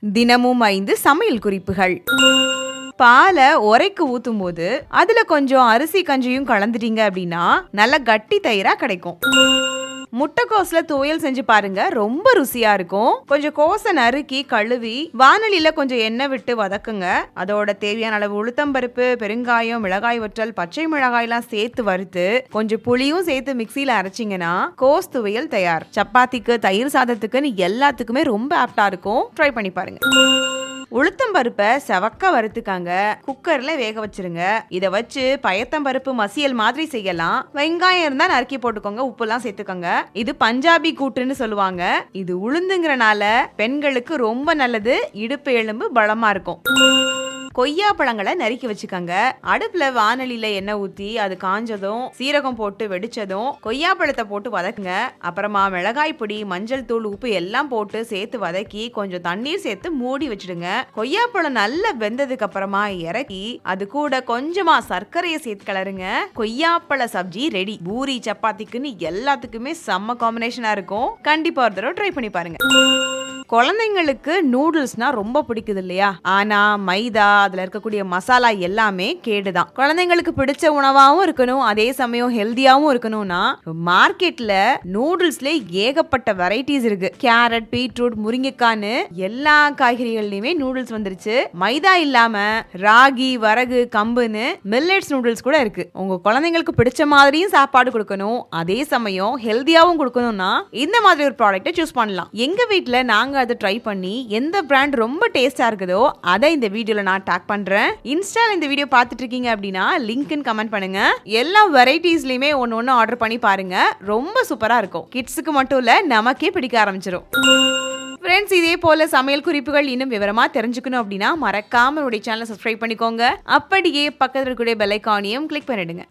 தினமும் ஐந்து சமையல் குறிப்புகள். பாலை உரைக்கு ஊத்தும் போது அதுல கொஞ்சம் அரிசி கஞ்சியும் கலந்துட்டீங்க அப்படின்னா நல்ல கட்டி தயிரா கிடைக்கும். முட்டைக்கோஸ்ல துவையல் செஞ்சு பாருங்க ரொம்ப ருசியா இருக்கும். கொஞ்சம் கோசை நறுக்கி கழுவி வானொலியில கொஞ்சம் எண்ணெய் விட்டு வதக்குங்க. அதோட தேவையான அளவு உளுத்தம்பருப்பு பெருங்காயம் மிளகாய் வற்றல் பச்சை மிளகாய்லாம் சேர்த்து வறுத்து கொஞ்சம் புளியும் சேர்த்து மிக்சியில அரைச்சிங்கன்னா கோஸ் துவையல் தயார். சப்பாத்திக்கு தயிர் சாதத்துக்குன்னு எல்லாத்துக்குமே ரொம்ப ஆப்டா இருக்கும். ட்ரை பண்ணி பாருங்க. உளுத்தம்பருப்பை செவக்க வறுத்துக்காங்க. குக்கர்ல வேக வச்சிருங்க. இதை வச்சு பயத்தம்பருப்பு மசியல் மாதிரி செய்யலாம். வெங்காயம் இருந்தா நறுக்கி போட்டுக்கோங்க உப்புலாம் சேர்த்துக்கோங்க. இது பஞ்சாபி கூட்டுன்னு சொல்லுவாங்க. இது உளுந்துங்கிறனால பெண்களுக்கு ரொம்ப நல்லது இடுப்பு எலும்பு பலமா இருக்கும். கொய்யா பழங்களை நறுக்கி வச்சுக்கோங்க. அடுப்புல வானலியில எண்ணெய் ஊத்தி அது காஞ்சதும் சீரகம் போட்டு வெடிச்சதும் கொய்யா பழத்தை போட்டு வதக்குங்க. அப்புறமா மிளகாய் பொடி மஞ்சள் தூள் உப்பு எல்லாம் போட்டு சேர்த்து வதக்கி கொஞ்சம் தண்ணீர் சேர்த்து மூடி வச்சிடுங்க. கொய்யாப்பழம் நல்லா வெந்ததுக்கு அப்புறமா இறக்கி அது கூட கொஞ்சமா சர்க்கரையை சேர்த்து கிளறுங்க. கொய்யாப்பழ சப்ஜி ரெடி பூரி சப்பாத்திக்குன்னு எல்லாத்துக்குமே செம்ம காம்பினேஷனா இருக்கும். கண்டிப்பா ஒரு தடவை ட்ரை பண்ணி பாருங்க. குழந்தைங்களுக்கு நூடுல்ஸ்னா ரொம்ப பிடிக்குது இல்லையா ஆனா மைதா அதுல இருக்கக்கூடிய மசாலா எல்லாமே கேடுதான். குழந்தைங்களுக்கு பிடிச்ச உணவாகவும் இருக்கணும் அதே சமயம் ஹெல்தியாகவும் இருக்கணும்னா மார்க்கெட்ல நூடுல்ஸ்ல ஏகப்பட்ட வெரைட்டிஸ் இருக்கு. கேரட் பீட்ரூட் முருங்கைக்கான்னு எல்லா காய்கறிகள்லயுமே நூடுல்ஸ் வந்துருச்சு. மைதா இல்லாம ராகி வரகு கம்புன்னு மில்லட்ஸ் நூடுல்ஸ் கூட இருக்கு. உங்க குழந்தைங்களுக்கு பிடிச்ச மாதிரியும் சாப்பாடு கொடுக்கணும் அதே சமயம் ஹெல்தியாகவும் கொடுக்கணும்னா இந்த மாதிரி ஒரு ப்ராடக்ட்டை சூஸ் பண்ணலாம். எங்க வீட்டில் நாங்க அதை ட்ரை பண்ணி எந்த பிராண்ட் ரொம்ப டேஸ்ட்டாக இருக்குதோ அதை இந்த வீடியோவில் நான் டேக் பண்ணுறேன் இன்ஸ்டாவில் இந்த வீடியோ பார்த்துட்டு இருக்கீங்க அப்படின்னா லிங்க்னு கமெண்ட் பண்ணுங்க. எல்லா வெரைட்டிஸ்லையுமே ஒன்று ஒன்று ஆர்டர் பண்ணி பாருங்க. ரொம்ப சூப்பராக இருக்கும். கிட்ஸுக்கு மட்டும் இல்லை நமக்கே பிடிக்க ஆரம்பிச்சிடும் ஃப்ரெண்ட்ஸ் இதே போல சமையல் குறிப்புகள் இன்னும் விவரமா தெரிஞ்சுக்கணும் அப்படின்னா மறக்காம என்னுடைய சேனலை சப்ஸ்கிரைப் பண்ணிக்கோங்க. அப்படியே பக்கத்தில் இருக்கக்கூடிய பெல் ஐக்கானையும் கிளிக் பண்ணிடுங்க.